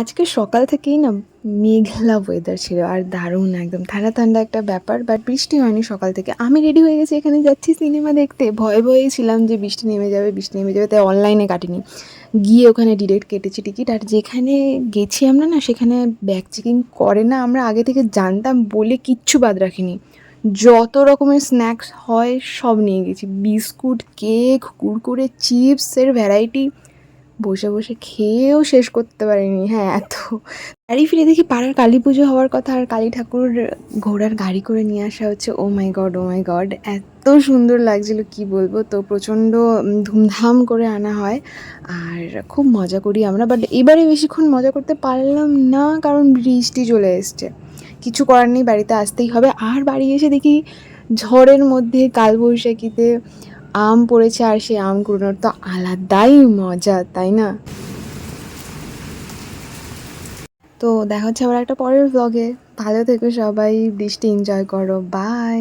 আজকে সকাল থেকেই না মেঘলা ওয়েদার ছিল আর দারুণ একদম ঠান্ডা ঠান্ডা একটা ব্যাপার বাট বৃষ্টি হয়নি সকাল থেকে। আমি রেডি হয়ে গেছি এখানে যাচ্ছি সিনেমা দেখতে। ভয়ে ভয়েই ছিলাম যে বৃষ্টি নেমে যাবে, বৃষ্টি নেমে যাবে, তাই অনলাইনে কাটিনি। গিয়ে ওখানে ডিরেক্ট কেটেছি টিকিট আর যেখানে গেছি আমরা না, সেখানে ব্যাগ চেকিং করে না, আমরা আগে থেকে জানতাম বলে কিচ্ছু বাদ রাখিনি। যত রকমের স্ন্যাক্স হয়, সব নিয়ে গেছি। বিস্কুট কেক কুরকুরে চিপসের ভ্যারাইটি বসে বসে খেয়েও শেষ করতে পারিনি। হ্যাঁ এত বাড়ি ফিরে দেখি পাড়ার কালী পুজো হওয়ার কথা আর কালী ঠাকুর ঘোড়ার গাড়ি করে নিয়ে আসা হচ্ছে। ও মাই গড, ও মাই গড, এত সুন্দর লাগছিল, কি বলব? তো প্রচণ্ড ধুমধাম করে আনা হয় আর খুব মজা করি আমরা। বাট এবারে বেশিক্ষণ মজা করতে পারলাম না, কারণ বৃষ্টি চলে এসছে। কিছু করার নেই, বাড়িতে আসতেই হবে। আর বাড়ি এসে দেখি ঝড়ের মধ্যে কালবৈশাখীতে আম পড়েছে আর সেই আম কুড়োনোর তো আলাদাই মজা, তাই না? তো দেখা হচ্ছে আবার একটা পরের ব্লগে ভালো থেকো সবাই, বৃষ্টি এনজয় করো বাই